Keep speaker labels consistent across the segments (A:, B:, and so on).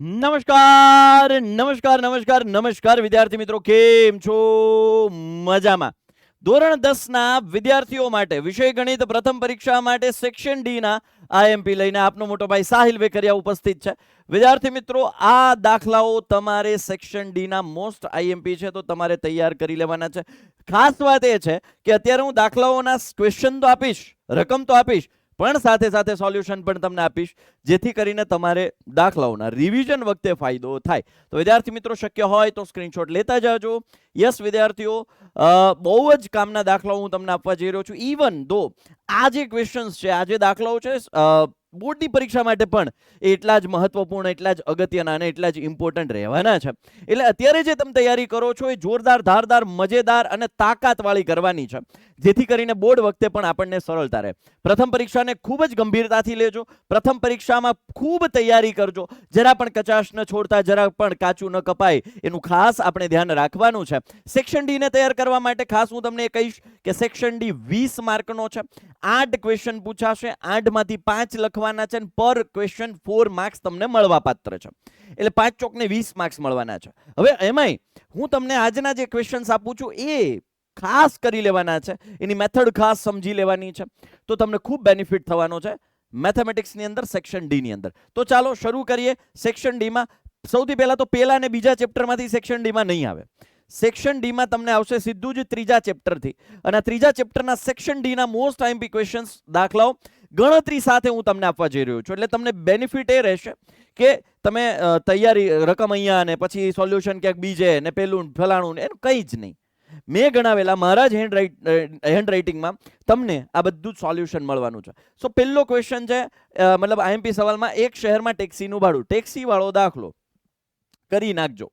A: નમસ્કાર નમસ્કાર નમસ્કાર નમસ્કાર વિદ્યાર્થી મિત્રો, કેમ છો? મજામાં. ધોરણ દસના વિદ્યાર્થીઓ માટે, વિષય ગણિત પ્રથમ પરીક્ષા માટે સેક્શન ડી ના આઈએમપી લઈને આપનો મોટો ભાઈ સાહિલ વેકરિયા ઉપસ્થિત છે. વિદ્યાર્થી મિત્રો, આ દાખલાઓ તમારે સેક્શન ડી ના મોસ્ટ આઈએમપી છે, તો તમારે તૈયાર કરી લેવાના છે. ખાસ વાત એ છે કે અત્યારે હું દાખલાઓના ક્વેશ્ચન તો આપીશ, રકમ તો આપીશ પણ સાથે સાથે સોલ્યુશન પણ તમને આપીશ, જેથી કરીને તમારે દાખલાઓના રિવિઝન વખતે ફાયદો થાય. તો વિદ્યાર્થી મિત્રો શક્ય હોય તો સ્ક્રીનશોટ લેતા જાજો. યસ વિદ્યાર્થીઓ બહુ જ કામના દાખલાઓ હું તમને આપવા જઈ રહ્યો છું. ઇવન દો આ જે ક્વેશ્ચન્સ છે, આ જે દાખલાઓ છે બોર્ડની પરીક્ષા માટે પણ એટલા જ મહત્વપૂર્ણ, એટલા જ અગત્યના અને એટલા જ ઇમ્પોર્ટન્ટ રહેવાના છે. એટલે અત્યારે જે તમે તૈયારી કરો છો, એ જોરદાર, ધારદાર, મજેદાર અને તાકાતવાળી કરવાની છે. જેથી કરીને બોર્ડ વખતે પણ આપણને સરળતા રહે. પ્રથમ પરીક્ષાને ખૂબ જ ગંભીરતાથી લેજો. પ્રથમ પરીક્ષામાં ખૂબ તૈયારી કરજો. જરા પણ કચાશ ન છોડતા, જરા પણ કાચું ન કપાય, એનું ખાસ આપણે ધ્યાન રાખવાનું છે. સેક્શન ડીને તૈયાર કરવા માટે ખાસ હું તમને કહીશ કે સેક્શન ડી વીસ માર્કનો છે. આઠ ક્વેશ્ચન પૂછાશે. આઠમાંથી પાંચ લખવાના છે અને પર ક્વેશ્ચન ફોર માર્ક્સ તમને મળવા પાત્ર છે. એટલે પાંચ ચોકને વીસ માર્ક્સ મળવાના છે. હવે એમાંય હું તમને આજના જે ક્વેશ્ચન્સ આપું છું એ ખાસ કરી લેવાના છે. એની મેથડ ખાસ સમજી લેવાની છે. તો તમને ખૂબ બેનિફિટ થવાનો છે મેથેમેટિક્સની અંદર સેક્શન ડીની અંદર. તો ચાલો શરૂ કરીએ. સેક્શન ડીમાં સૌથી પહેલાં તો પહેલા અને બીજા ચેપ્ટરમાંથી સેક્શન ડીમાં નહીં આવે. સેક્શન ડીમાં તમને આવશે સીધું જ ત્રીજા ચેપ્ટરથી અને ત્રીજા ચેપ્ટરના સેક્શન ડીના મોસ્ટ આઈમ્પી ક્વેશ્ચન્સ દાખલાઓ ગણતરી સાથે હું તમને આપવા જઈ રહ્યો છું. એટલે તમને બેનિફિટ એ રહેશે કે તમે તૈયારી, રકમ અહીંયા ને પછી સોલ્યુશન ક્યાંક બીજે ને પેલું ફલાણું ને એનું કંઈ જ નહીં. મેં ગણાવેલા મારા જ હેન્ડ રાઇટ હેન્ડ રાઇટિંગમાં તમને આ બધું જ સોલ્યુશન મળવાનું છે. સો પહેલો ક્વેશ્ચન છે મતલબ આઈએમપી સવાલમાં એક શહેરમાં ટેક્સીનું ભાડું. ટેક્સીવાળો દાખલો કરી નાખજો.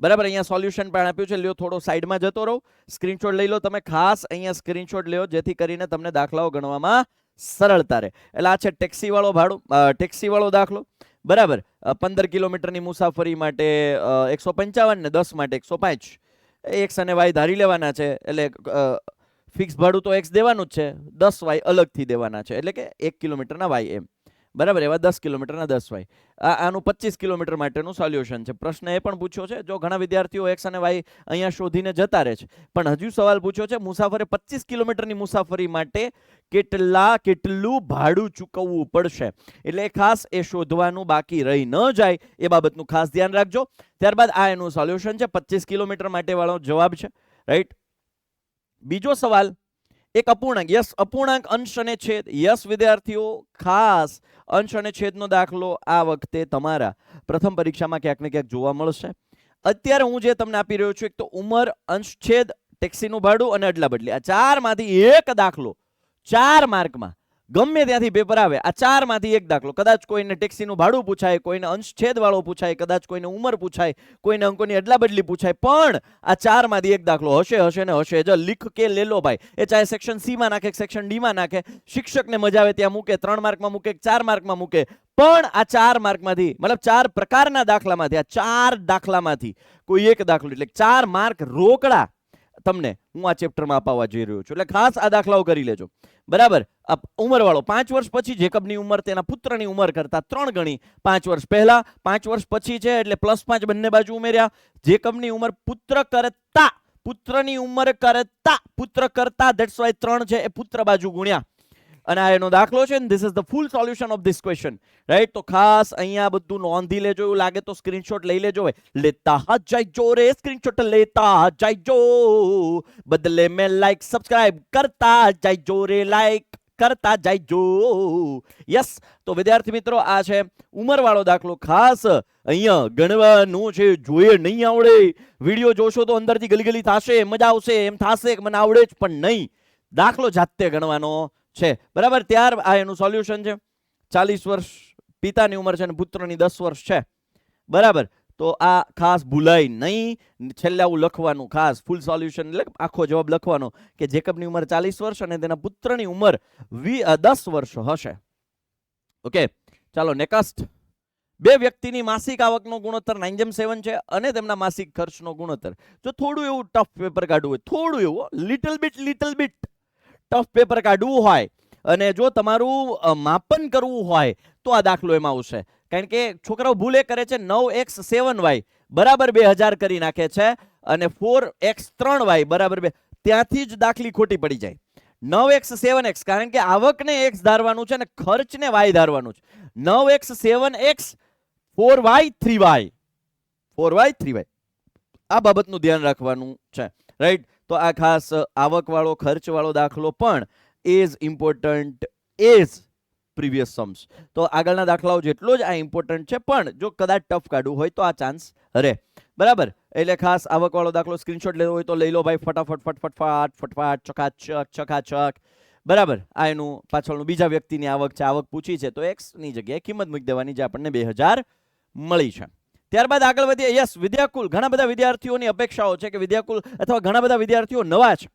A: બરાબર, અહીંયા સોલ્યુશન પણ આપ્યું છે. લ્યો, થોડો સાઈડમાં જતો રહો. સ્ક્રીનશોટ લઈ લો તમે. ખાસ અહીંયા સ્ક્રીનશોટ લ્યો, જેથી કરીને તમને દાખલાઓ ગણવામાં સરળતા રહે. એટલે આ છે ટેક્સીવાળો ભાડું ટેક્સીવાળો દાખલો. બરાબર પંદર કિલોમીટરની મુસાફરી માટે એકસો પંચાવન ને દસ માટે એકસો પાંચ. એક્સ અને વાય ધારી લેવાના છે. એટલે ફિક્સ ભાડું તો એક્સ દેવાનું જ છે. દસ વાય અલગથી દેવાના છે. એટલે કે એક કિલોમીટરના વાય એમ. બરાબર, એવા દસ કિલોમીટરના દસ વાય. આ, આનું પચીસ કિલોમીટર માટેનું સોલ્યુશન છે. પ્રશ્ન એ પણ પૂછ્યો છે, જો ઘણા વિદ્યાર્થીઓ એક્સ અને વાય અહીંયા શોધીને જતા રહે છે, પણ હજુ સવાલ પૂછ્યો છે, મુસાફરે પચીસ કિલોમીટરની મુસાફરી માટે કેટલા, કેટલું ભાડું ચૂકવવું પડશે? એટલે ખાસ એ શોધવાનું બાકી રહી ન જાય, એ બાબતનું ખાસ ધ્યાન રાખજો. ત્યારબાદ આ એનું સોલ્યુશન છે, પચીસ કિલોમીટર માટે વાળો જવાબ છે રાઈટ બીજો સવાલ એક અપૂર્ણાંક, યસ, અપૂર્ણાંક અંશ અને છેદ. યસ, વિદ્યાર્થીઓ, ખાસ અંશ અને છેદનો દાખલો આ વખતે તમારા. પ્રથમ પરીક્ષામાં ક્યાંક ને ક્યાંક જોવા મળશે. અત્યારે હું જે તમને આપી રહ્યો છું, એક તો ઉંમર, અંશ, છેદ, ટેક્સીનું ભાડું અને અડલા બદલી આ ચારમાંથી એક દાખલો, ચાર માર્કમાં. ગમે ત્યાંથી પેપર આવે, આ ચારમાંથી એક દાખલો. કદાચ કોઈને ટેક્સીનું ભાડું પૂછાય, કોઈને અંશ છેદ વાળો પૂછાય, કદાચ કોઈને ઉંમર પૂછાય, કોઈને અંકોની અદલા બદલી પૂછાય, પણ આ ચારમાંથી એક દાખલો હશે હશે ને હશે જ. લીખ કે લેલો ભાઈ. એ ચાહે સેક્શન સીમાં નાખે સેક્શન ડીમાં નાખે. શિક્ષકને મજા આવે ત્યાં મૂકે, ત્રણ માર્કમાં મૂકે ચાર માર્કમાં મૂકે. પણ આ ચાર માર્કમાંથી, મતલબ ચાર પ્રકારના દાખલામાંથી, આ ચાર દાખલામાંથી કોઈ એક દાખલો, એટલે ચાર માર્ક રોકડા તમને હું આ ચેપ્ટરમાં અપાવવા જઈ રહ્યો છું. એટલે ખાસ આ દાખલાઓ કરી લેજો. બરાબર? આ ઉંમરવાળો, પાંચ વર્ષ પછી જેકબની ઉંમર, તેના પુત્રની ઉંમર કરતા ત્રણ ગણી પાંચ વર્ષ પહેલા, પાંચ વર્ષ પછી છે એટલે પ્લસ પાંચ બંને બાજુ ઉમેર્યા. જેકબની ઉંમર પુત્ર કરતા, પુત્રની ઉંમર કરતા, પુત્ર કરતા ધેટ્સ વાય ત્રણ છે એ પુત્ર બાજુ ગુણ્યા. અને આ એનો દાખલો છે this is the full solution of this question right તો ખાસ અહીંયા બધું નોંધી લેજો એવું લાગે તો સ્ક્રીનશોટ લઈ લેજો લેતા હા જઈજો રે સ્ક્રીનશોટ લેતા જઈજો બદલે મેં લાઈક સબસ્ક્રાઇબ કરતા જઈજો રે લાઈક કરતા જઈજો યસ તો વિદ્યાર્થી મિત્રો, આ છે ઉંમરવાળો દાખલો. ખાસ અહીંયા ગણવાનું છે, જોઈએ નહીં આવડે. વીડિયો જોશો તો અંદરથી ગલી ગલી થશે, મજા આવશે, એમ થશે મને આવડે જ પણ નહીં. દાખલો જાતે ગણવાનો. છે. બરાબર, ત્યાર આ એનું સોલ્યુશન છે. ચાલીસ વર્ષ પિતાની ઉંમર છે અને પુત્રની દસ વર્ષ છે. બરાબર, તો આ ખાસ ભૂલાય નહીં. છેલ્લે આવું લખવાનું ખાસ ફૂલ સોલ્યુશન એટલે આખો જવાબ લખવાનો કે જેકબની ઉંમર ચાલીસ વર્ષ અને તેના પુત્રની ઉંમર દસ વર્ષ હશે. ઓકે, ચાલો નેકસ્ટ બે વ્યક્તિની માસિક આવકનો ગુણોત્તર નાઇન સેવન છે અને તેમના માસિક ખર્ચનો ગુણોત્તર. જો થોડું એવું ટફ પેપર કાઢવું હોય, થોડું એવું little bit little bit tough paper કાઢવું હોય અને જો તમારું માપન કરવું હોય, તો આ દાખલો એમાં આવશે. કારણ કે છોકરાઓ ભૂલ કરે છે, નવ એક્સ સેવન વાય બરાબર બે હજાર કરી નાખે છે અને ફોર એક્સ ત્રણ વાય બરાબર બે, ત્યાંથી જ દાખલી ખોટી પડી જાય. નવ એક્સ સેવન એક્સ, કારણ કે આવકને એક્સ ધારવાનું છે અને ખર્ચને વાય ધારવાનું છે. નવ x seven x, four y three y. Four y three y. આ બાબતનું ધ્યાન રાખવાનું છે. રાઈટ? તો આ ખાસ આવકવાળો, ખર્ચવાળો દાખલો પણ as important as previous sums તો આગળના દાખલાઓ જેટલો જ આ ઇમ્પોર્ટન્ટ છે, પણ જો કદાચ ટફ કાઢવું હોય તો આ ચાન્સ રહે. બરાબર? એટલે ખાસ આવકવાળો દાખલો સ્ક્રીનશોટ લેવો હોય તો લઈ લો ભાઈ, ફટાફટ, ફટફટ ફટફાટ, ચકાચક ચકાચક. બરાબર? આ એનું પાછળનું બીજા વ્યક્તિની આવક છે, આવક પૂછી છે, તો એક્સની જગ્યાએ કિંમત મૂકી દેવાની જે આપણને બે હજાર મળી છે. ત્યારબાદ આગળ વધીએ. યસ વિદ્યાકુલ. ઘણા બધા વિદ્યાર્થીઓની અપેક્ષાઓ છે કે વિદ્યાકુલ અથવા ઘણા બધા વિદ્યાર્થીઓ નવા છે.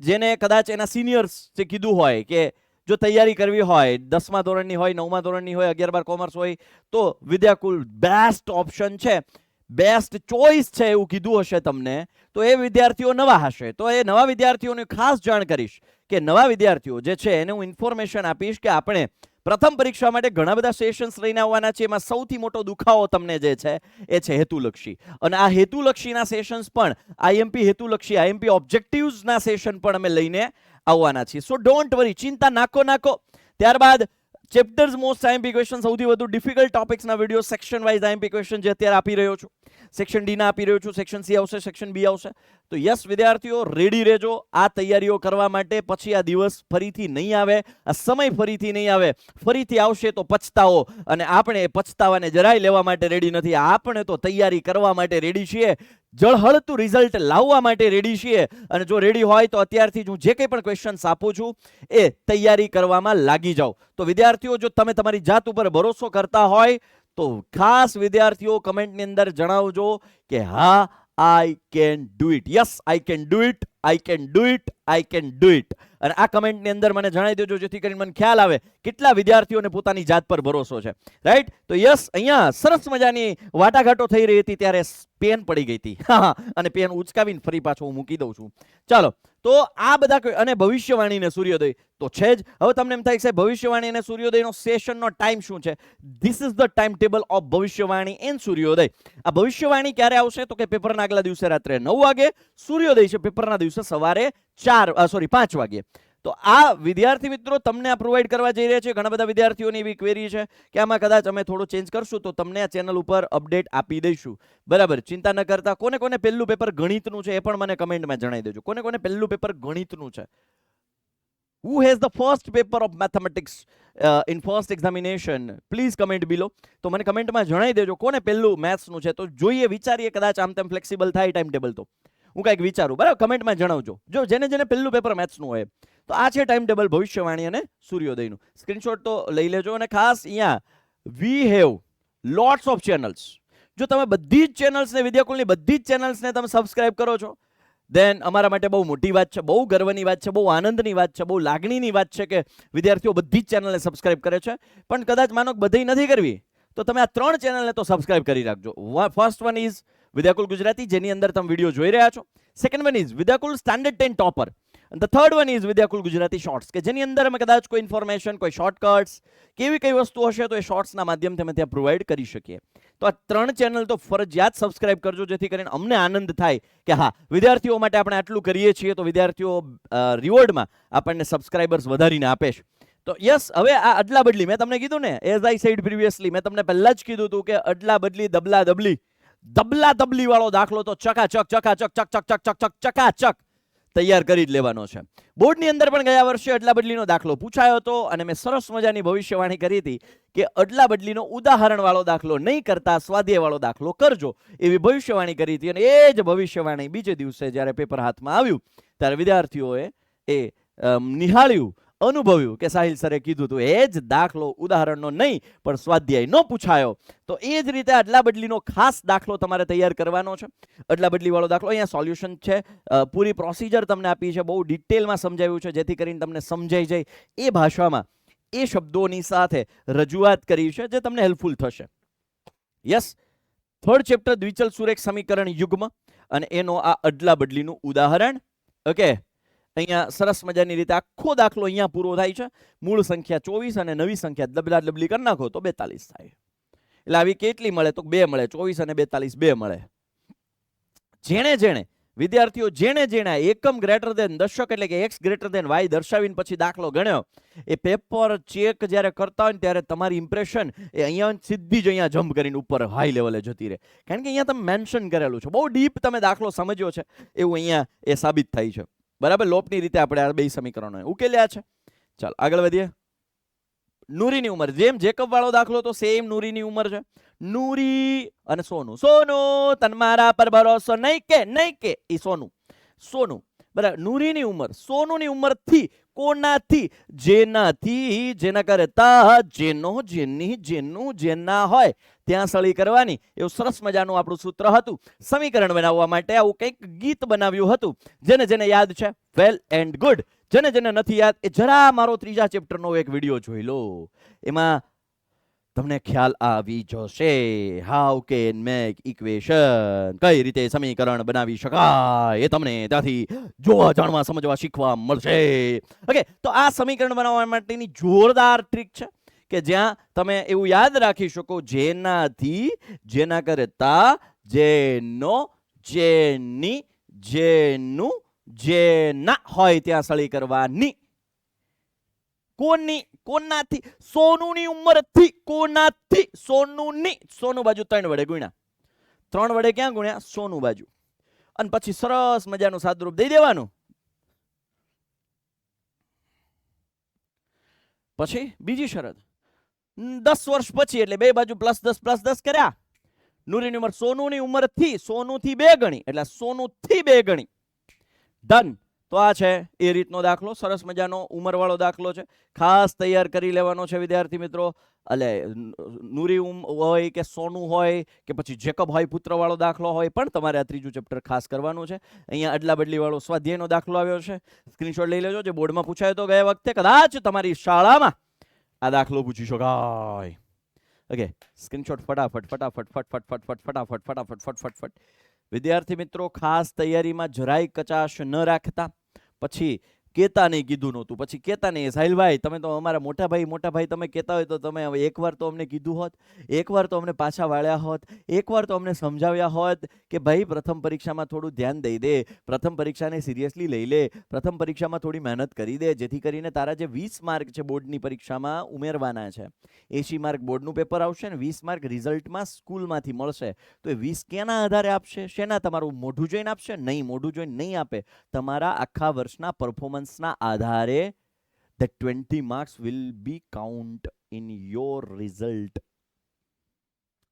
A: જેને કદાચ એના સિનિયર્સ જે કીધું હોય કે જો તૈયારી કરવી હોય, દસમા ધોરણની હોય, નવમા ધોરણની હોય, અગિયાર બાર કોમર્સ હોય, તો વિદ્યાકુલ બેસ્ટ ઓપ્શન છે. બેસ્ટ ચોઇસ છે એવું કીધું હશે તમને, તો એ વિદ્યાર્થીઓ નવા હશે. તો એ નવા વિદ્યાર્થીઓને ખાસ જાણ કરીશ કે નવા વિદ્યાર્થીઓ જે છે, એને હું ઇન્ફોર્મેશન આપીશ કે આપણે પ્રથમ પરીક્ષા માટે ઘણા બધા સેશન્સ લઈને આવવાના છે. એમાં સૌથી મોટો દુખાવો તમને જે છે, એ છે હેતુલક્ષી. અને આ હેતુલક્ષીના સેશન્સ પણ આઈએમપી હેતુલક્ષી આઈએમપી ઓબ્જેક્ટિવ્સના સેશન પણ અમે લઈને આવવાના છીએ. સો ડોન્ટ વરી ચિંતા નાખો નાખો. ત્યારબાદ ચેપ્ટર્સ મોસ્ટ આઈએમપી ક્વેશ્ચન સૌથી વધુ difficult ટોપિક્સના video section wise IMP question જે અત્યારે આપી રહ્યો છું. સેક્શન ડીના આપી રહ્યો છું સેક્શન સી આવશે સેક્શન બી આવશે. તો યસ વિદ્યાર્થીઓ રેડી રહેજો. આ તૈયારીઓ કરવા માટે પછી આ દિવસ ફરીથી નહીં આવે, આ સમય ફરીથી નહીં આવે. ફરીથી આવશે તો પછતાવો. અને આપણે એ પછતાવાને જરાય લેવા માટે રેડી નથી. આપણે તો તૈયારી કરવા માટે રેડી છીએ. જળહળતું રિઝલ્ટ લાવવા માટે રેડી છીએ. અને જો રેડી હોય તો અત્યારથી જ હું જે કંઈ પણ ક્વેશ્ચન્સ આપું છું, એ તૈયારી કરવામાં લાગી જાઓ. તો વિદ્યાર્થીઓ, જો તમે તમારી જાત ઉપર ભરોસો કરતા હોય, તો ખાસ વિદ્યાર્થીઓ કમેન્ટની અંદર જણાવજો કે હા I can do it yes I can do it I can do it I can do it અને આ કમેન્ટની અંદર મને જણાવી દેજો જેથી કરીને મને ખ્યાલ આવે કેટલા વિદ્યાર્થીઓને પોતાની જાત પર ભરોસો છે. રાઈટ તો યસ અહીંયા સરસ મજાની વાટાઘાટો થઈ રહી હતી ત્યારે પેન પડી ગઈ હતી. હા, અને પેન ઉચકાવીને ફરી પાછો હું મૂકી દઉં છું. ચાલો તો આ બધા અને ભવિષ્યવાણી ને સૂર્યોદય. તો છે જ, હવે તમને એમ થાય સાહેબ, ભવિષ્યવાણી અને સૂર્યોદયનો સેશનનો ટાઈમ શું છે? This is the time table of ભવિષ્યવાણી એન્ડ સૂર્યોદય. આ ભવિષ્યવાણી ક્યારે આવશે? તો કે પેપરના આગલા દિવસે રાત્રે નવ વાગે, સૂર્યોદય છે પેપરના દિવસે સવારે ચાર સોરી પાંચ વાગે તો આ વિદ્યાર્થી મિત્રો તમને આ પ્રોવાઈડ કરવા જઈ રહ્યા છે. ઘણા બધા વિદ્યાર્થીઓની એવી ક્વેરી છે કે આમાં કદાચ અમે થોડો ચેન્જ કરશું તો તમને આ ચેનલ ઉપર અપડેટ આપી દઈશું. બરાબર ચિંતા ન કરતા. કોને કોને પહેલું પેપર ગણિતનું છે એ પણ મને કમેન્ટમાં જણાવી દેજો. કોને કોને પહેલું પેપર ગણિતનું છે? Who has the first paper of mathematics uh, in first examination? Please comment below. તો મને કમેન્ટમાં જણાવી દેજો કોને પહેલું મેથ્સનું છે. તો જોઈએ વિચારીએ કદાચ આમ તેમ ફ્લેક્સિબલ થાય ટાઈમ ટેબલ તો. હું કાંઈક વિચારું. બરાબર? કમેન્ટમાં જણાવજો. જો જેને જેને પહેલું પેપર મેથ્સનું હોય. તો આ છે ટાઈમ ટેબલ ભવિષ્યવાણી અને સૂર્યોદયનું. સ્ક્રીનશોટ તો લઈ લેજો અને ખાસ અહીંયા we have lots of channels જો તમે બધી જ ચેનલ્સને વિદ્યાકુલની બધી જ ચેનલ્સને તમે સબસ્ક્રાઇબ કરો છો દેન અમારા માટે બહુ મોટી વાત છે, બહુ ગર્વની વાત છે, બહુ આનંદની વાત છે, બહુ લાગણીની વાત છે કે વિદ્યાર્થીઓ બધી જ ચેનલને સબસ્ક્રાઇબ કરે છે. પણ કદાચ માનો બધી નથી કરવી, તો તમે આ ત્રણ ચેનલને તો સબસ્ક્રાઇબ કરી રાખજો. First one is Vidyakul Gujarati, જેની અંદર તમે વીડિયો જોઈ રહ્યા છો. Second one is Vidyakul standard ten topper the third one is Vidyakul Gujarati shorts કે જેની અંદર અમે કદાચ કોઈ ઇન્ફોર્મેશન કોઈ શોર્ટકટ્સ કેવી કઈ વસ્તુ હશે તો એ શોર્ટ્સના માધ્યમથી અમે ત્યાં પ્રોવાઈડ કરી શકીએ. તો આ ત્રણ ચેનલ તો ફરજિયાત સબસ્ક્રાઇબ કરજો, જેથી કરીને અમને આનંદ થાય કે હા, વિદ્યાર્થીઓ માટે આપણે આટલું કરીએ છીએ તો વિદ્યાર્થીઓ રિવોર્ડમાં આપણને સબસ્ક્રાઇબર્સ વધારીને આપે છે. તો યસ હવે આ અદલા બદલી મેં તમને કીધું ને એઝ આઈ સાઈડ પ્રીવિયસલી મેં તમને પહેલાં જ કીધું હતું કે અદલા બદલી દબલા દબલી દબલા દબલી વાળો દાખલો તો ચકાચક ચકાચક, ચક ચક ચક ચક ચક, ચકાચક તૈયાર કરી જ લેવાનો છે. બોર્ડની અંદર પણ ગયા વર્ષે અદલા બદલીનો દાખલો પૂછાયો હતો અને મેં સરસ મજાની ભવિષ્યવાણી કરી હતી કે અદલા બદલીનો ઉદાહરણ વાળો દાખલો નહીં કરતા સ્વાધ્યાય વાળો દાખલો કરજો એવી ભવિષ્યવાણી કરી હતી અને એ જ ભવિષ્યવાણી બીજે દિવસે જ્યારે પેપર હાથમાં આવ્યું ત્યારે વિદ્યાર્થીઓએ એ નિહાળ્યું અનુભવ્યું કે સાહિલ સરે કીધું હતું, એ જ દાખલો ઉદાહરણનો નહીં, પણ સ્વાધ્યાય નો પૂછાયો. તો એ જ રીતે અદલા બદલીનો ખાસ દાખલો તમારે તૈયાર કરવાનો છે. અદલા બદલી વાળો દાખલો અહીંયા સોલ્યુશન છે. પૂરી પ્રોસિજર તમને આપી છે, બહુ ડિટેલમાં સમજાવ્યું છે, જેથી કરીને તમને સમજાઈ જાય. એ ભાષામાં, એ શબ્દોની સાથે રજૂઆત કરી છે, જે તમને હેલ્પફુલ થશે. યસ, થર્ડ ચેપ્ટર દ્વિચલ સુરેખ સમીકરણ યુગ્મ, અને એનો આ અદલા બદલીનું ઉદાહરણ. ઓકે? અહીંયા સરસ મજાની રીતે આખો દાખલો અહીંયા પૂરો થાય છે. મૂળ સંખ્યા ચોવીસ અને નવી સંખ્યા દબલા ડબલી કરી નાખો તો બેતાલીસ થાય. એટલે આવી કેટલી મળે તો બે મળે, ચોવીસ અને બેતાલીસ બે મળે. જેણે જેણે, વિદ્યાર્થીઓ જેણે જેણે એકમ ગ્રેટર દેન દશક એટલે કે એક્સ ગ્રેટર દેન વાય દર્શાવીને પછી દાખલો ગણ્યો, એ પેપર ચેક જ્યારે કરતા હોય ત્યારે તમારી ઇમ્પ્રેશન એ અહીંયા સીધી જ અહીંયા જમ્પ કરીને ઉપર હાઈ લેવલે જતી રહે. કારણ કે અહીંયા તમે મેન્શન કરેલું છે. બહુ ડીપ તમે દાખલો સમજ્યો છે. એવું અહીંયા એ સાબિત થાય છે. બરાબર? લોપની રીતે આપણે આ બે સમીકરણો ઉકેલ્યા છે. ચાલો, આગળ વધીએ. નૂરીની ઉંમર. જેમ જેકબ વાળો દાખલો તો સેમ નૂરીની ઉંમર છે. નૂરી અને સોનું. સોનું, તન મારા પર ભરોસો નહીં કે નહીં કે, ઈ સોનું. સોનું. બરાબર, નૂરીની ઉંમર, સોનુની ઉંમરથી, કોનાથી? જેનાથી, જેના કરતા જેનો, જેની, જેનું, જેના હોય, ત્યાં સળી કરવાની. એવું સરસ મજાનું આપણું સૂત્ર હતું. સમીકરણ બનાવવા માટે આવું કંઈક ગીત બનાવ્યું હતું. જેને જેને યાદ છે? Well and good. જેને જેને નથી યાદ, એ જરા મારો ત્રીજા ચેપ્ટરનો એક વીડિયો જોઈ લો. એમાં તમને ખ્યાલ આવી જશે. હાઉ કેન મેક ઇક્વેશન કઈ રીતે સમીકરણ બનાવી શકાય? એ તમને ત્યાંથી જોવા જાણવા, સમજવા, શીખવા મળશે. ઓકે તો આ સમીકરણ બનાવવા માટેની જોરદાર ટ્રીક છે કે જ્યાં તમે એવું યાદ રાખી શકો જેનાથી, જેના કરતા જેનો, જેની, જેનું, જેના હોય ત્યાં સળી કરવાની કોની કોનાથી સોનુની ઉંમરથી કોનાથી સોનુની સોનું બાજુ ત્રણ વડે ગુણ્યા. ત્રણ વડે ક્યાં ગુણ્યા? સોનું બાજુ. અને પછી સરસ મજાનું સાદરૂપ દઈ દેવાનું. પછી બીજી શરત. દસ વર્ષ પછી, એટલે બે બાજુ પ્લસ દસ પ્લસ દસ કર્યા. નૂરીની ઉંમર સોનુની ઉંમરથી સોનુથી બે ગણી. એટલે સોનુથી બે ગણી. ડન તો આ છે એ રીતનો દાખલો. સરસ મજાનો ઉંમરવાળો દાખલો છે. ખાસ તૈયાર કરી લેવાનો છે વિદ્યાર્થી મિત્રો. એટલે નૂરી ઉમ હોય કે સોનું હોય કે પછી જેકબ હોય પુત્રવાળો દાખલો હોય પણ તમારે આ ત્રીજું ચેપ્ટર ખાસ કરવાનું છે. અહીંયા અદલા બદલી વાળો સ્વાધ્યાયનો દાખલો આવ્યો છે. સ્ક્રીનશોટ લઈ લેજો. જે બોર્ડમાં પૂછાયો તો ગયા વખતે કદાચ તમારી શાળામાં આ દાખલો પૂછી શકાય. ઓકે, સ્ક્રીનશોટ ફટાફટ ફટાફટ ફટ ફટ ફટ ફટ ફટાફટ ફટાફટ ફટ ફટ ફટ. વિદ્યાર્થી મિત્રો, ખાસ તૈયારીમાં જરાય કચાશ ન રાખતા. પછી કેતા નહીં કીધું નહોતું. પછી કેતાને સાહિલભાઈ તમે તો અમારા મોટા ભાઈ મોટા ભાઈ તમે કહેતા હોય તો તમે હવે એકવાર તો અમને કીધું હોત, એકવાર તો અમને પાછા વાળ્યા હોત, એકવાર તો અમને સમજાવ્યા હોત કે ભાઈ પ્રથમ પરીક્ષામાં થોડું ધ્યાન દઈ દે, પ્રથમ પરીક્ષાને સિરિયસલી લઈ લે, પ્રથમ પરીક્ષામાં થોડી મહેનત કરી દે, જેથી કરીને તારા જે વીસ માર્ક છે બોર્ડની પરીક્ષામાં ઉમેરવાના છે. એસી માર્ક બોર્ડનું પેપર આવશે ને વીસ માર્ક રિઝલ્ટમાં સ્કૂલમાંથી મળશે. તો એ વીસ કેના આધારે આપશે? શેના તમારું મોઢું જોઈને આપશે? નહીં, મોઢું જોઈને નહીં આપે. તમારા આખા વર્ષના પરફોર્મન્સના આધારે the twenty marks will be count in your result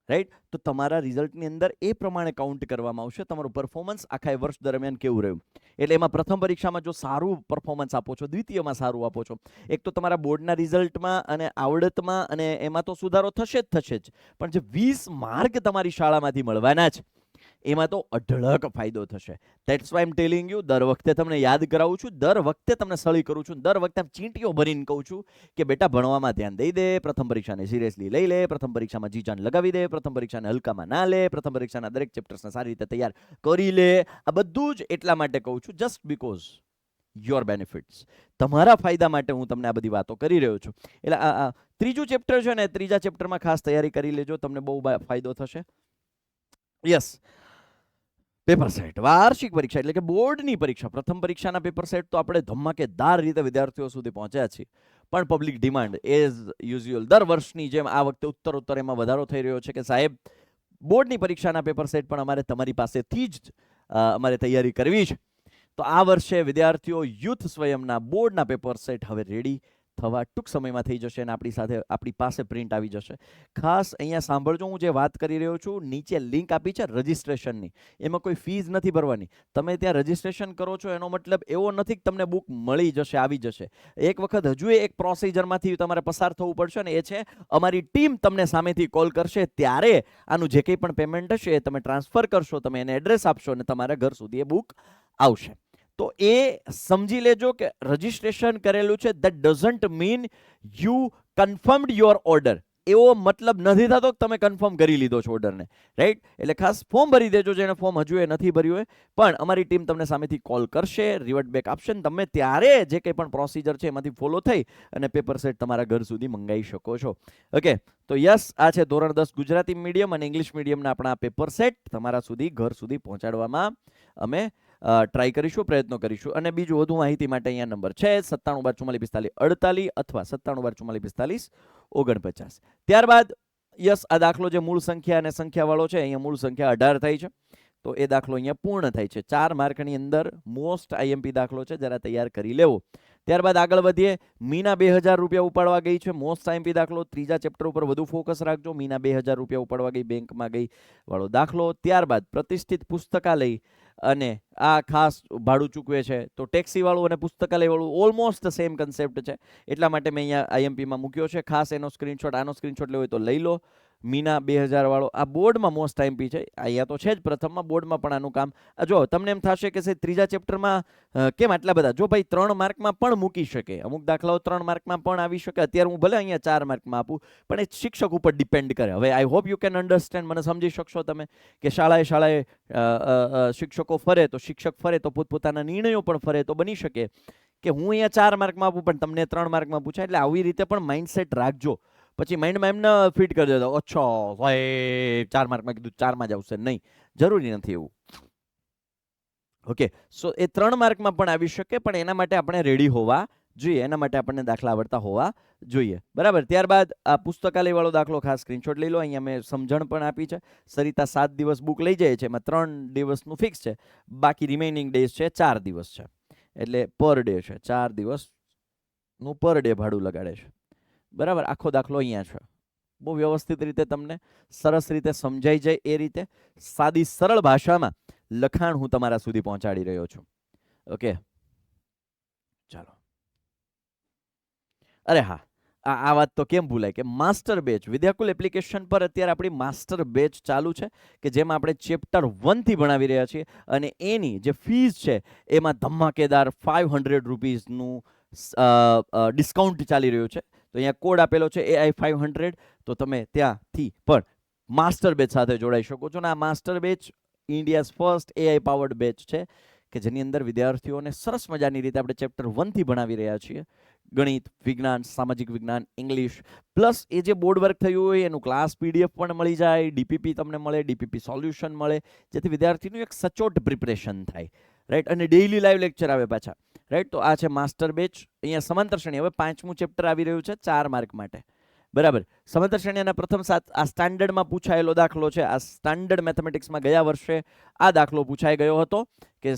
A: right તો તમારા રિઝલ્ટની અંદર એ પ્રમાણે કાઉન્ટ કરવામાં આવશે. તમારું પરફોર્મન્સ આખા વર્ષ દરમિયાન કેવું રહ્યું? એટલે એમાં પ્રથમ પરીક્ષામાં જો સારું પરફોર્મન્સ આપો છો, દ્વિતીયમાં સારું આપો છો, એક તો તમારા બોર્ડના રિઝલ્ટમાં અને આવડતમાં અને એમાં તો સુધારો થશે જ થશે જ. પણ જે વીસ માર્ક તમારી શાળામાંથી મળવાના છે એમાં તો અઢળક ફાયદો થશે. That's why am telling you દર વખતે તમને યાદ કરાવું છું, દર વખતે તમને સળી કરું છું, દર વખતે ચીંટીઓ ભરીને કહું છું કે બેટા ભણવામાં ધ્યાન દઈ દે, પ્રથમ પરીક્ષાને સિરિયસલી લઈ લે, પ્રથમ પરીક્ષામાં જીજાન લગાવી દે, પ્રથમ પરીક્ષાને હલકામાં ના લે, પ્રથમ પરીક્ષાના દરેક ચેપ્ટર્સને સારી રીતે તૈયાર કરી લે. આ બધું જ એટલા માટે કહું છું જસ્ટ બિકોઝ યોર બેનિફિટ્સ તમારા ફાયદા માટે હું તમને આ બધી વાતો કરી રહ્યો છું. એટલે આ ત્રીજું ચેપ્ટર છે ને, ત્રીજા ચેપ્ટરમાં ખાસ તૈયારી કરી લેજો, તમને બહુ ફાયદો થશે. યસ પેપર સેટ, વાર્ષિક પરીક્ષા એટલે કે બોર્ડની પરીક્ષા. પ્રથમ પરીક્ષાના પેપર સેટ તો આપણે ધમાકેદાર રીતે વિદ્યાર્થીઓ સુધી પહોંચ્યા છીએ. પણ પબ્લિક ડિમાન્ડ એઝ યુઝ્યુઅલ દર વર્ષની જેમ આ વખતે ઉત્તર ઉત્તર એમાં વધારો થઈ રહ્યો છે કે સાહેબ, બોર્ડની પરીક્ષાના પેપર સેટ પણ અમારે તમારી પાસેથી જ અમારે તૈયારી કરવી છે. તો આ વર્ષે વિદ્યાર્થીઓ યુથ સ્વયંના બોર્ડના પેપર સેટ હવે રેડી થવા ટૂંક સમયમાં થઈ જશે અને આપણી સાથે, આપણી પાસે પ્રિન્ટ આવી જશે. ખાસ અહીંયા સાંભળજો, હું જે વાત કરી રહ્યો છું, નીચે લિંક આપી છે રજિસ્ટ્રેશનની. એમાં કોઈ ફીઝ નથી ભરવાની. તમે ત્યાં રજિસ્ટ્રેશન કરો છો, એનો મતલબ એવો નથી કે તમને બુક મળી જશે, આવી જશે. એક વખત હજુ એક પ્રોસિજરમાંથી તમારે પસાર થવું પડશે ને એ છે, અમારી ટીમ તમને સામેથી કોલ કરશે ત્યારે આનું જે કંઈ પણ પેમેન્ટ હશે એ તમે ટ્રાન્સફર કરશો, તમે એને એડ્રેસ આપશો અને તમારા ઘર સુધી એ બુક આવશે. તો એ સમજી લેજો કે રજિસ્ટ્રેશન કરેલું છે. That doesn't mean you confirmed your order એવો મતલબ નથી થતો કે તમે કન્ફર્મ કરી લીધો છો ઓર્ડરને રાઈટ એટલે ખાસ ફોર્મ ભરી દેજો. જેને ફોર્મ હજુ એ નથી ભર્યું હોય પણ અમારી ટીમ તમને સામેથી કોલ કરશે રિવર્ટ બેક આપશે ને તમે ત્યારે જે કંઈ પણ પ્રોસિજર છે એમાંથી ફોલો થઈ અને પેપર સેટ તમારા ઘર સુધી મંગાવી શકો છો. ઓકે તો યસ આ છે ધોરણ દસ ગુજરાતી મીડિયમ અને ઇંગ્લિશ મીડિયમના આપણા પેપર સેટ તમારા સુધી ઘર સુધી પહોંચાડવામાં અમે ટ્રાય કરીશું, પ્રયત્નો કરીશું. અને બીજું વધુ માહિતી માટે અહીંયા નંબર છે સત્તાણું બાર ચુમ્માલીસ પિસ્તાલીસ અડતાલીસ અથવા સત્તાણું બાર ચુમ્માલીસ પિસ્તાલીસ ઓગણપચાસ. ત્યારબાદ, યસ, આ દાખલો જે મૂળ સંખ્યા અને સંખ્યાવાળો છે, અહીંયા મૂળ સંખ્યા અઢાર થાય છે. તો એ દાખલો અહીંયા પૂર્ણ થાય છે. ચાર માર્કની અંદર મોસ્ટ આઈએમપી દાખલો છે. જરા તૈયાર કરી લેવો. ત્યારબાદ આગળ વધીએ. મીના બે હજાર રૂપિયા ઉપાડવા ગઈ છે. મોસ્ટ આઈએમપી દાખલો ત્રીજા ચેપ્ટર ઉપર વધુ ફોકસ રાખજો. મીના બે હજાર રૂપિયા ઉપાડવા ગઈ બેંકમાં ગઈ વાળો દાખલો. ત્યારબાદ પ્રતિષ્ઠિત પુસ્તકાલય અને આ ખાસ ભાડું ચૂકવે છે. તો ટેક્સીવાળું અને પુસ્તકાલયવાળું ઓલમોસ્ટ સેમ કન્સેપ્ટ છે. એટલા માટે મેં અહીંયા આઈએમપીમાં મૂક્યો છે. ખાસ એનો સ્ક્રીનશોટ આનો સ્ક્રીનશોટ લેવો હોય તો લઈ લો. મીના બે હજારવાળો આ બોર્ડમાં મોસ્ટ આઈએમપી છે. અહીંયા તો છે જ પ્રથમમાં બોર્ડમાં પણ આનું કામ. જો, તમને એમ થશે કે સાહેબ ત્રીજા ચેપ્ટરમાં કેમ આટલા બધા? જો ભાઈ ત્રણ માર્કમાં પણ મૂકી શકે. અમુક દાખલાઓ ત્રણ માર્કમાં પણ આવી શકે. અત્યારે હું ભલે અહીંયા ચાર માર્કમાં આપું, પણ એ શિક્ષક ઉપર ડિપેન્ડ કરે. હવે I hope you can understand મને સમજી શકશો તમે કે શાળાએ શાળાએ શિક્ષકો ફરે તો શિક્ષક ફરે તો પોતપોતાના નિર્ણયો પણ ફરે તો બની શકે. કે હું અહીંયા ચાર માર્કમાં આપું, પણ તમને ત્રણ માર્કમાં પૂછાય. એટલે આવી રીતે પણ માઇન્ડસેટ રાખજો. પછી માઇન્ડમાં એમને ફિટ કરી દેતો, અચ્છા, સાહેબ, ચાર માર્કમાં કીધું ચારમાં જ આવશે. નહીં, જરૂરી નથી એવું. ઓકે સો એ ત્રણ માર્કમાં પણ આવી શકે, પણ એના માટે આપણે રેડી હોવા જોઈએ, એના માટે આપણને દાખલા આવડતા હોવા જોઈએ. બરાબર? ત્યારબાદ આ પુસ્તકાલયવાળો દાખલો ખાસ સ્ક્રીનશોટ લઈ લો, અહીંયા મેં સમજણ પણ આપી છે. સરિતા સાત દિવસ બુક લઈ જાય છે, એમાં ત્રણ દિવસનું ફિક્સ છે. બાકી રિમેઇનિંગ ડેઝ છે, ચાર દિવસ છે. એટલે પર ડે છે, ચાર દિવસનું પર ડે ભાડું લગાડે છે. બરાબર? આખો દાખલો અહીંયા છે. બહુ વ્યવસ્થિત રીતે તમને સરસ રીતે સમજાઈ જાય એ રીતે સાદી સરળ ભાષામાં લખાણ હું તમારા સુધી પહોંચાડી રહ્યો છું. ઓકે? ચાલો. અરે હા, આ આ વાત તો કેમ ભૂલાય કે માસ્ટર બેચ, વિદ્યાકુલ એપ્લિકેશન પર અત્યારે આપણી માસ્ટર બેચ ચાલુ છે કે જેમાં આપણે ચેપ્ટર વનથી ભણાવી રહ્યા છીએ અને એની જે ફીસ છે એમાં ધમાકેદાર ફાઇવ હંડ્રેડ રૂપીઝનું ડિસ્કાઉન્ટ ચાલી રહ્યું છે. તો અહીંયા કોડ આપેલો છે એઆઈ ફાઇવ હંડ્રેડ તો તમે ત્યાંથી પણ માસ્ટર બેચ સાથે જોડાઈ શકો છો. અને આ master batch India's first AI powered batch છે, કે જેની અંદર વિદ્યાર્થીઓને સરસ મજાની રીતે આપણે ચેપ્ટર વનથી ભણાવી રહ્યા છીએ. ગણિત, વિજ્ઞાન, સામાજિક વિજ્ઞાન ઇંગ્લિશ પ્લસ એ જે બોર્ડ વર્ક થયું હોય એનું ક્લાસ પીડીએફ પણ મળી જાય ડીપીપી તમને મળે ડીપીપી સોલ્યુશન મળે, જેથી વિદ્યાર્થીનું એક સચોટ પ્રિપરેશન થાય. રાઈટ અને ડેઇલી લાઈવ લેક્ચર આવે પાછા. રાઈટ તો આ છે માસ્ટર બેચ અહીંયા સમાંતર શ્રેણી. હવે પાંચમું ચેપ્ટર આવી રહ્યું છે ચાર માર્ક માટે. બરાબર. સમાંતર શ્રેણીના પ્રથમ સાત, આ સ્ટાન્ડર્ડમાં પૂછાયેલો દાખલો છે. આ સ્ટાન્ડર્ડ મેથેમેટિક્સમાં ગયા વર્ષે આ દાખલો પૂછાઈ ગયો હતો કે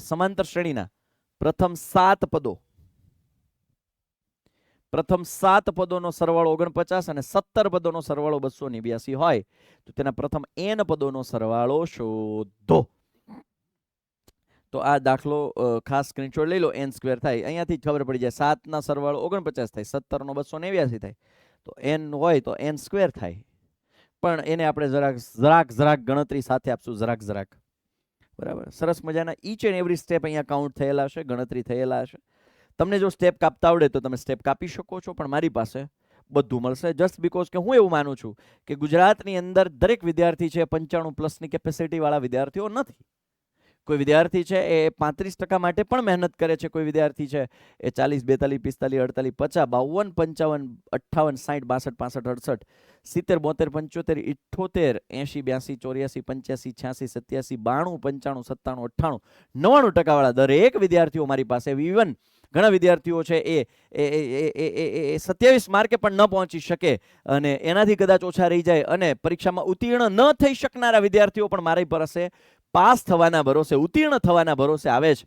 A: સમાંતર શ્રેણીના પ્રથમ સાત પદો. પ્રથમ સાત પદોનો સરવાળો ઓગણપચાસ અને સત્તર પદોનો સરવાળો બસો નેવ્યાસી હોય. તો તેના પ્રથમ એન પદોનો સરવાળો શોધો. તો આ દાખલો ખાસ સ્ક્રીનશોટ લઈ લો એન સ્ક્વેર થાય. અહીંયાથી ખબર પડી જાય, સાતના સરવાળો ઓગણપચાસ થાય, સત્તરનો બસો નેવ્યાસી થાય. તો એન હોય તો એન સ્ક્વેર થાય. પણ એને આપણે જરાક જરાક જરાક ગણતરી સાથે આપશું, જરાક જરાક. બરાબર. સરસ મજાના ઈચ એન્ડ એવરી સ્ટેપ અહીંયા કાઉન્ટ થયેલા હશે, ગણતરી થયેલા હશે. તમને જો સ્ટેપ કાપતા આવડે તો તમે સ્ટેપ કાપી શકો છો, પણ મારી પાસે બધું મળશે. જસ્ટ બીકોઝ કે હું એવું માનું છું કે ગુજરાતની અંદર દરેક વિદ્યાર્થી છે, પંચાણું પ્લસની કેપેસિટીવાળા વિદ્યાર્થીઓ નથી. કોઈ વિદ્યાર્થી છે એ પાંત્રીસ ટકા માટે પણ મહેનત કરે છે, કોઈ વિદ્યાર્થી છે એ ચાલીસ, બેતાલીસ, પિસ્તાલીસ, અડતાલીસ, પચાસ, બાવન, પંચાવન, અઠ્ઠાવન સાઠ બાસઠ, પાસઠ, અડસઠ, સિત્તેર, બોતેર, પંચોતેર, ઇઠ્ઠોતેર, એંશી, બ્યાસી, ચોર્યાસી, પંચ્યાસી, છ્યાસી, સત્યાસી, બાણું, પંચાણું, સત્તાણું, અઠ્ઠાણું, નવ્વાણું ટકાવાળા દરેક વિદ્યાર્થીઓ મારી પાસે ઇવન ઘણા વિદ્યાર્થીઓ છે એ એ સત્યાવીસ માર્કે પણ ન પહોંચી શકે અને એનાથી કદાચ ઓછા રહી જાય અને પરીક્ષામાં ઉત્તીર્ણ ન થઈ શકનારા વિદ્યાર્થીઓ પણ મારી પાસે પાસ થવાના ભરોસે ઉત્તીર્ણ થવાના ભરોસે આવે છે.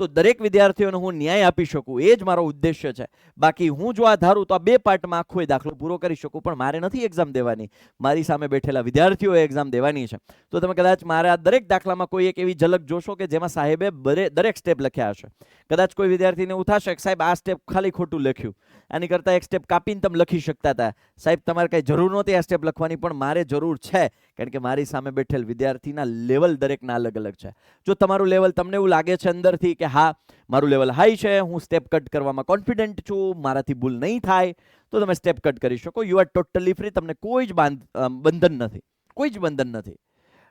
A: તો દરેક વિદ્યાર્થીઓને હું ન્યાય આપી શકું, એ જ મારો ઉદ્દેશ્ય છે. બાકી હું જો આ ધારું તો આ બે પાર્ટમાં આખો એ દાખલો પૂરો કરી શકું, પણ મારે નથી એક્ઝામ દેવાની. મારી સામે બેઠેલા વિદ્યાર્થીઓએ એક્ઝામ દેવાની છે. તો તમે કદાચ મારા દરેક દાખલામાં કોઈ એક એવી ઝલક જોશો કે જેમાં સાહેબે દરેક સ્ટેપ લખ્યા હશે. કદાચ કોઈ વિદ્યાર્થીને એવું થશે કે સાહેબ આ સ્ટેપ ખાલી ખોટું લખ્યું. આની કરતાં એક સ્ટેપ કાપીને તમે લખી શકતા હતા. સાહેબ, તમારે કંઈ જરૂર નહોતી આ સ્ટેપ લખવાની, પણ મારે જરૂર છે કારણ કે મારી સામે બેઠેલ વિદ્યાર્થીના લેવલ દરેકના અલગ અલગ છે. જો તમારું લેવલ તમને એવું લાગે છે અંદરથી કે હા, મારું લેવલ હાઈ છે, હું સ્ટેપ કટ કરવામાં કોન્ફિડન્ટ છું, મારાથી ભૂલ નહીં થાય, તો તમે સ્ટેપ કટ કરી શકો. યુ આર ટોટલી ફ્રી તમને કોઈ જ બાંધ બંધન નથી. કોઈ જ બંધન નથી.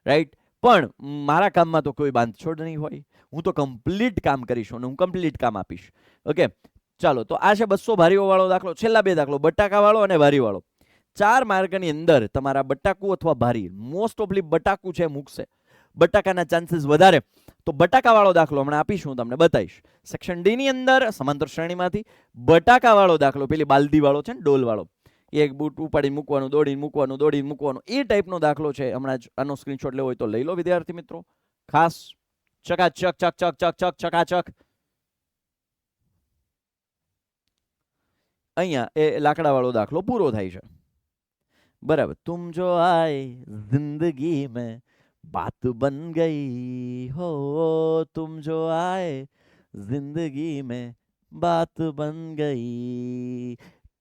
A: રાઈટ પણ મારા કામમાં તો કોઈ બાંધછોડ નહીં હોય. હું તો કમ્પ્લીટ કામ કરીશ અને હું કમ્પ્લીટ કામ આપીશ. ઓકે ચાલો, તો આ છે બસો ભારીઓવાળો દાખલો. છેલ્લા બે દાખલો. બટાકાવાળો અને ભારી વાળો ચાર માર્કની અંદર તમારા બટાકુ અથવા ભારી મોસ્ટ ઓફલી બટાકુ છે મૂકશે. બટાકાના ચાન્સીસ વધારે. તો બટાકાવાળો દાખલો હમણાં આપીશ, હું તમને બતાવીશ. સેક્શન ડી ની અંદર, સમાંતર શ્રેણીમાંથી, બટાકાવાળો દાખલો, પેલી બાલદીવાળો છે ને, ડોલવાળો. એક બૂટ ઉપાડીને મૂકવાનું, દોડીને મૂકવાનું દોડીને મૂકવાનું, એ ટાઈપનો દાખલો છે. હમણાં જ આનો સ્ક્રીનશોટ લેવો હોય તો લઈ લો, વિદ્યાર્થી મિત્રો. ખાસ ચકાચક, ચક ચક ચક ચક, ચકાચક. અહીંયા એ લાકડાવાળો દાખલો પૂરો થાય છે. बराबर, तुम जो आए ज़िंदगी में, बात बन गई हो, तुम जो आए ज़िंदगी में, बात बन गई।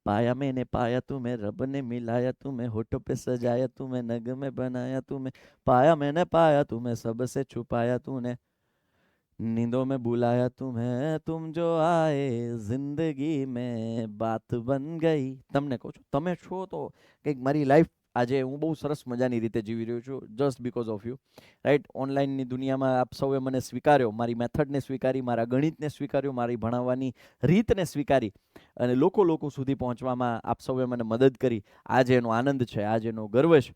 A: पाया मैंने पाया, तुम्हें रब ने मिलाया, तुम्हें होठों पे सजाया, तुम्हें नग में बनाया, तुम्हें पाया मैंने पाया, तुम्हें सबसे छुपाया तूने नींदों में बुलाया तुम्हें तुम जो आए जिंदगी में बात बन गई તમને કહું છું તમે છો તો કંઈક મારી લાઈફ આજે હું બહુ સરસ મજાની રીતે જીવી રહ્યો છું just because of you right ઓનલાઈનની દુનિયામાં આપ સૌએ મને સ્વીકાર્યો મારી મેથડને સ્વીકારી મારા ગણિતને સ્વીકાર્યો મારી ભણાવવાની રીતને સ્વીકારી અને લોકો લોકો સુધી પહોંચવામાં આપ સૌએ મને મદદ કરી આજે એનો આનંદ છે આજે એનો ગર્વ છે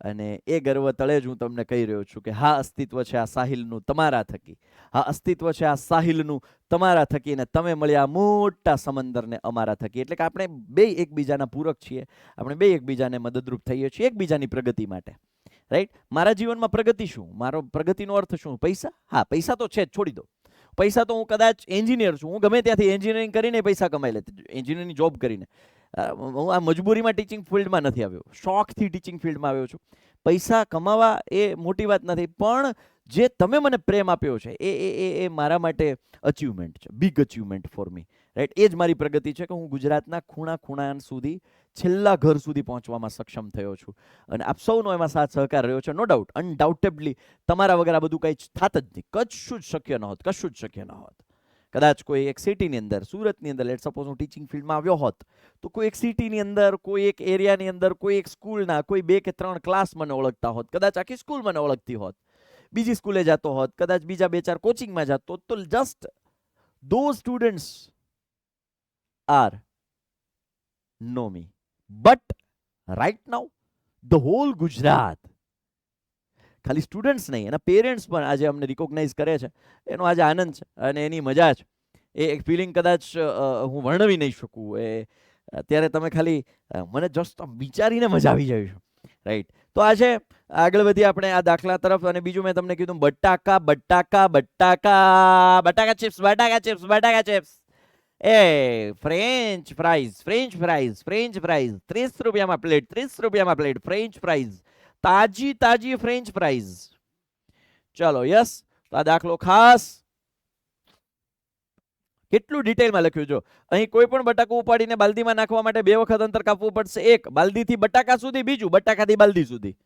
A: અને એ ગર્વ તળે જ હું તમને કહી રહ્યો છું કે હા અસ્તિત્વ છે આ સાહિલનું તમારા થકી. હા અસ્તિત્વ છે આ સાહિલનું તમારા થકી અને તમે મળ્યા મોટા સમંદરને અમારા થકી. એટલે કે આપણે બે એકબીજાના પૂરક છીએ. આપણે બે એકબીજાને મદદરૂપ થઈએ છીએ એકબીજાની પ્રગતિ માટે. રાઈટ મારા જીવનમાં પ્રગતિ શું? મારો પ્રગતિનો અર્થ શું? પૈસા? હા, પૈસા તો છે જ, છોડી દો. પૈસા તો હું કદાચ એન્જિનિયર છું. હું ગમે ત્યાંથી એન્જિનિયરિંગ કરીને પૈસા કમાઈ લેતી એન્જિનિયરની જોબ કરીને. હું આ મજબૂરીમાં ટીચિંગ ફિલ્ડમાં નથી આવ્યો. શોખથી ટીચિંગ ફિલ્ડમાં આવ્યો છું. પૈસા કમાવા એ મોટી વાત નથી, પણ જે તમે મને પ્રેમ આપ્યો છે, એ એ એ મારા માટે અચીવમેન્ટ છે big achievement for me right એ જ મારી પ્રગતિ છે કે હું ગુજરાતના ખૂણા ખૂણા સુધી, છેલ્લા ઘર સુધી પહોંચવામાં સક્ષમ થયો છું. અને આપ સૌનો એમાં સાથ સહકાર રહ્યો છે નો ડાઉટ અનડાઉટેબલી તમારા વગર આ બધું કંઈ થાત જ નહીં. કશું જ શક્ય ન હોત, કશું જ શક્ય ન હોત. કદાચ કોઈ એક સિટીની અંદર, સુરતની અંદર લેટ સપોઝ હું ટીચિંગ ફિલ્ડમાં આવ્યો હોત, તો કોઈ એક સિટીની અંદર, કોઈ એક એરિયાની અંદર, કોઈ એક સ્કૂલના કોઈ બે કે ત્રણ ક્લાસ મને ઓળખતા હોત. કદાચ આખી સ્કૂલ મને ઓળખતી હોત. બીજી સ્કૂલે જતો હોત, કદાચ બીજા બે ચાર કોચિંગમાં જતો તો just those students are know me but right now the whole Gujarat ખાલી સ્ટુડન્ટ્સ નહીં, એના પેરેન્ટ્સ પણ આજે અમને રિકોગ્નાઇઝ કરે છે. એનો આજે આનંદ છે અને એની મજા છે. એ એક ફિલિંગ કદાચ હું વર્ણવી નહીં શકું. એ, અત્યારે તમે ખાલી મને જસ્ટ વિચારીને મજા આવી જાય છે. રાઈટ તો આજે આગળ વધી આપણે આ દાખલા તરફ અને બીજું મેં તમને કીધું બટાકા બટાકા બટાકા બટાકા ચિપ્સ બટાકા ચિપ્સ બટાકા ચિપ્સ એ French fries French fries French fries ત્રીસ રૂપિયામાં પ્લેટ ત્રીસ રૂપિયામાં પ્લેટ ફ્રેન્ચ ફ્રાઈઝ તાજી તાજી ફ્રેન્ચ ફ્રાઈઝ ચલો યસ આ દાખલો ખાસ કેટલું ડિટેલમાં લખ્યું જો? અહીં કોઈ પણ બટાકું ઉપાડીને બાલદીમાં નાખવા માટે બે વખત અંતર કાપવું પડશે. એક, બાલદીથી બટાકા સુધી, બીજું, બટાકાથી બાલદી સુધી.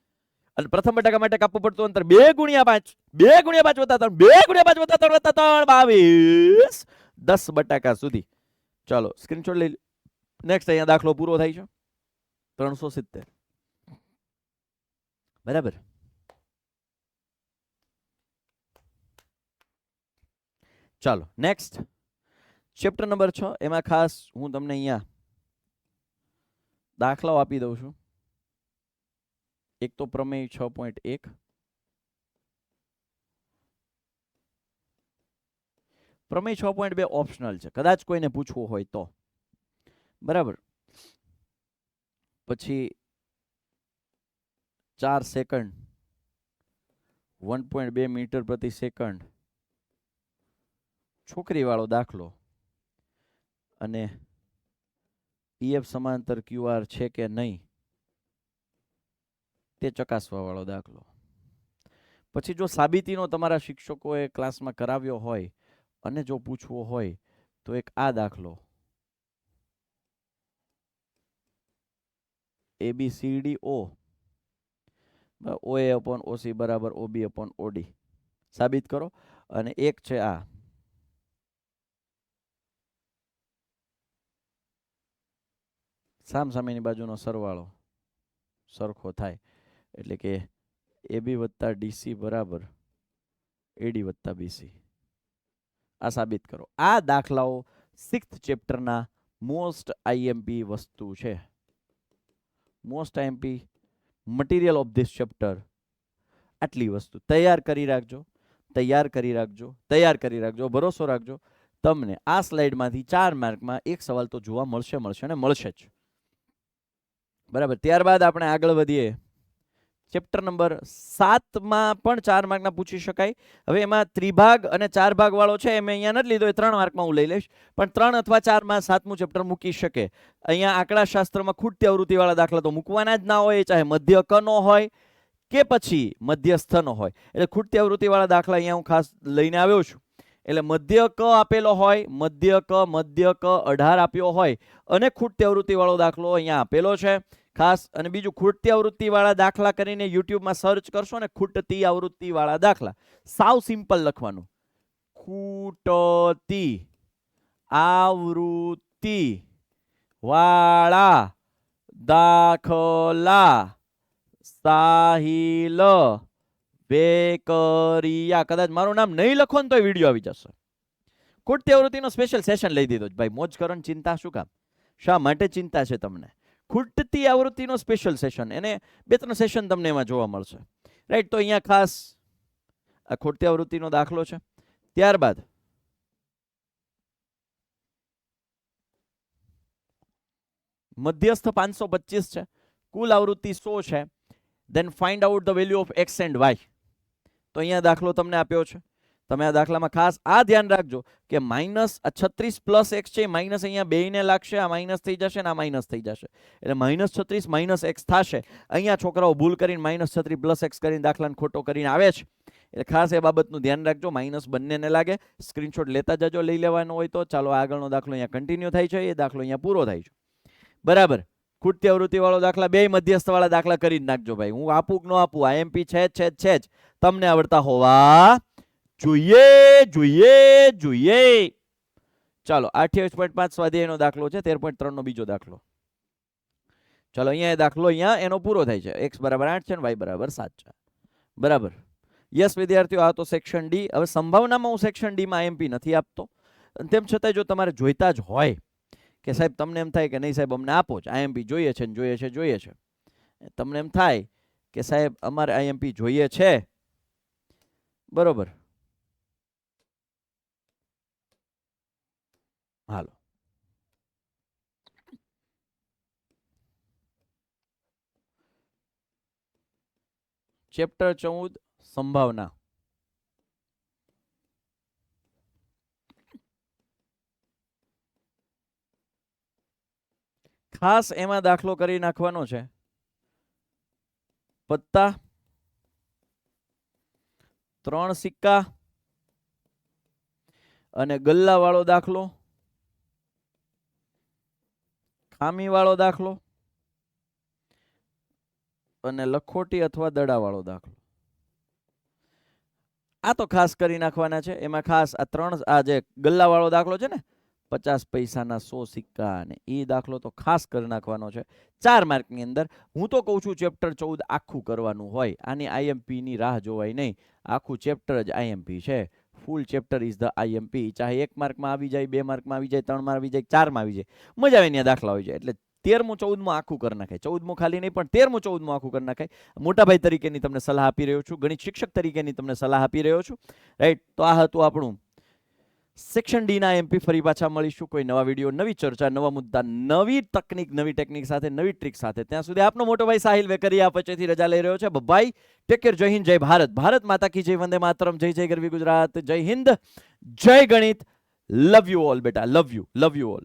A: અને પ્રથમ બટાકા માટે કાપવું પડતું અંતર બે ગુણ્યા પાંચ. બે ગુણ્યા પાંચ વત્તા ત્રણ. બે ગુણ્યા પાંચ વત્તા ત્રણ વત્તા ત્રણ. બાવીસ. દસ બટાકા સુધી. ચલો સ્ક્રીનશોટ લઈ નેક્સ્ટ અહીંયા દાખલો પૂરો થાય છે. ત્રણસો સિત્તેર. બરાબર ચાલો નેક્સ્ટ ચેપ્ટર નંબર છ, એમાં ખાસ હું તમને અહીંયા દાખલાઓ આપી દઉં છું. એક તો પ્રમેય છ પોઈન્ટ એક. પ્રમેય છ પોઈન્ટ બે ઓપ્શનલ છે. કદાચ કોઈને પૂછવું હોય તો. બરાબર. પછી ચાર સેકન્ડ. વન પોઈન્ટ બે મીટર પ્રતિ સેકન્ડ. છોકરીવાળો દાખલો. અને પીએફ સમાંતર ક્યુઆર છે કે નહીં, તે ચકાસવાવાળો દાખલો. પછી જો સાબિતીનો તમારા શિક્ષકોએ ક્લાસમાં કરાવ્યો હોય અને જો પૂછવો હોય, તો એક આ દાખલો. એબીસીડી ઓ ઓ એ અપોન ઓસી બરાબર ઓબી અપોન ઓડી. સાબિત કરો. અને એક છે આ. સામસામેની બાજુનો સરવાળો સરખો થાય. એટલે કે એબી વત્તા ડીસી બરાબર એડી વત્તા બીસી. આ સાબિત કરો. આ દાખલાઓ સિક્સ્થ ચેપ્ટરના મોસ્ટ આઈએમપી વસ્તુ છે. Most IMP material of this chapter આટલી વસ્તુ. તૈયાર કરી રાખજો. તૈયાર કરી રાખજો. તૈયાર કરી રાખજો. ભરોસો રાખજો. તમને આ સ્લાઇડમાંથી ચાર માર્કમાં એક સવાલ તો જોવા મળશે મળશે અને મળશે જ. બરાબર. ત્યારબાદ આપણે આગળ વધીએ. ચેપ્ટર નંબર સાતમાં પણ ચાર માર્કના પૂછી શકાય. હવે એમાં ત્રિભાગ અને ચાર ભાગવાળો છે, એ મેં અહીંયા નથી લીધો, એ ત્રણ માર્કમાં હું લઈ લઈશ. પણ ત્રણ અથવા ચારમાં સાતમું ચેપ્ટર મૂકી શકે. અહીંયા આંકડાશાસ્ત્રમાં ખૂટતી આવૃત્તિવાળા દાખલા તો મૂકવાના જ ના હોય, ચાહે મધ્ય કનો હોય કે પછી મધ્યસ્થનો હોય. એટલે ખૂટતી આવૃત્તિવાળા દાખલા અહીંયા હું ખાસ લઈને આવ્યો છું. એટલે મધ્ય ક આપેલો હોય મધ્ય ક મધ્ય ક અઢાર આપ્યો હોય અને ખૂટતી આવૃત્તિવાળો દાખલો અહીંયા આપેલો છે. ખાસ અને બીજું ખૂટતી આવૃત્તિવાળા દાખલા કરીને યુટ્યુબમાં સર્ચ કરશો ને ખૂટતી આવૃત્તિવાળા દાખલા. સાવ સિમ્પલ લખવાનું. ખૂટતી આવૃત્તિ વાળા દાખલા. સાહિલ બેકરિયા કદાચ મારું નામ નહીં લખો ને તો વીડિયો આવી જશે. ખૂટતી આવૃત્તિનો સ્પેશિયલ સેશન લઈ દીધો ભાઈ, મોજ કરો ચિંતા શું કામ? શા માટે ચિંતા છે તમને? ખૂટતી આવૃત્તિનો સ્પેશિયલ સેશન એને બે ત્રણ સેશન તમને એમાં જોવા મળશે. રાઈટ તો અહીંયા ખાસ આ ખૂટતી આવૃત્તિનો દાખલો છે. ત્યારબાદ મધ્યસ્થ પાંચસો પચીસ છે. કુલ આવૃત્તિ સો છે. Then find out the value of x and y તો અહીંયા દાખલો તમને આપ્યો છે. તમે આ દાખલામાં ખાસ આ ધ્યાન રાખજો કે માઇનસ આ છત્રીસ પ્લસ એક્સ છે માઇનસ અહીંયા બેયને લાગશે, આ માઇનસ થઈ જશે ને આ માઇનસ થઈ જશે. એટલે માઇનસ છત્રીસ માઇનસ એક્સ થશે. અહીંયા છોકરાઓ ભૂલ કરીને માઇનસ છત્રીસ પ્લસ એક્સ કરીને દાખલાને ખોટો કરીને આવે છે. એટલે ખાસ એ બાબતનું ધ્યાન રાખજો, માઇનસ બંનેને લાગે. સ્ક્રીનશોટ લેતા જજો, લઈ લેવાનો હોય તો. ચાલો આગળનો દાખલો અહીંયા કન્ટિન્યુ થાય છે, એ દાખલો અહીંયા પૂરો થાય છે. બરાબર. ખૂટતી આવૃત્તિવાળો દાખલા, બે મધ્યસ્થવાળા દાખલા કરી જ નાખજો ભાઈ. હું આપું કે ન આપું? આઈએમપી છે છે છે જ. તમને આવડતા હોવા જોઈએ જોઈએ જોઈએ. ચાલો અઠ્યાવીસ પોઈન્ટ પાંચ સ્વાધ્યાયનો દાખલો છે, તેર પોઈન્ટ ત્રણનો બીજો દાખલો. ચાલો, અહીંયા દાખલો, અહીંયા એનો પૂરો થાય છે. એક્સ બરાબર આઠ છે ને વાય બરાબર સાત છે. બરાબર. યસ, વિદ્યાર્થીઓ, આ તો સેક્શન ડી હવે સંભાવનામાં હું સેક્શન ડીમાં આઈએમપી નથી આપતો. અને તેમ છતાં જો તમારે જોઈતા જ હોય કે સાહેબ, તમને એમ થાય કે નહીં સાહેબ, અમને આપો જ. આઈએમપી જોઈએ છે ને જોઈએ છે જોઈએ છે. તમને એમ થાય કે સાહેબ, અમારે આઈએમપી જોઈએ છે. બરોબર. હાલો. ચેપ્ટર ચૌદ, સંભાવના. ખાસ એમાં દાખલો કરી નાખવાનો છે. પત્તા, ત્રણ સિક્કા અને ગલ્લા વાળો દાખલો. ખામી વાળો દાખલો અને લખોટી અથવા દડા વાળો દાખલો. આ તો ખાસ કરી નાખવાના છે. એમાં ખાસ આ ત્રણ આ જે ગલ્લા વાળો દાખલો છે ને, પચાસ પૈસાના સો સિક્કા અને એ દાખલો તો ખાસ કરી નાખવાનો છે. ચાર માર્કની અંદર હું તો કહું છું ચેપ્ટર ચૌદ આખું કરવાનું હોય. આની આઈએમપીની રાહ જોવાય નહીં. આખું ચેપ્ટર જ આઈએમપી છે. Full chapter is the IMP ચાહે એક માર્કમાં આવી જાય, બે માર્કમાં આવી જાય, ત્રણમાં આવી જાય, ચારમાં આવી જાય. મજા આવે ત્યાં દાખલા હોય જાય એટલે તેરમું ચૌદમું આખું કરી નાખાય. ચૌદમું ખાલી નહીં, પણ તેરમું ચૌદમું આખું કરી નાખાય. મોટાભાઈ તરીકેની તમને સલાહ આપી રહ્યો છું. ગણિત શિક્ષક તરીકેની તમને સલાહ આપી રહ્યો છું. રાઈટ તો આ હતું આપણું સેક્શન ડીના એમપી ફરી પાછા મળીશું. કોઈ નવા વીડિયો, નવી ચર્ચા, નવા મુદ્દા, નવી તકનિક, નવી ટેકનિક સાથે, નવી ટ્રીક સાથે. ત્યાં સુધી આપનો મોટો ભાઈ સાહિલ વેકરિયા પચેથી રજા લઈ રહ્યો છે. ભાઈ ટેક કેર જય હિન્દ, જય ભારત. ભારત માતા કી જય, વંદે માતરમ. જય જય ગરવી ગુજરાત. જય હિન્દ. જય ગણિત. લવ યુ ઓલ બેટા. Love you love you all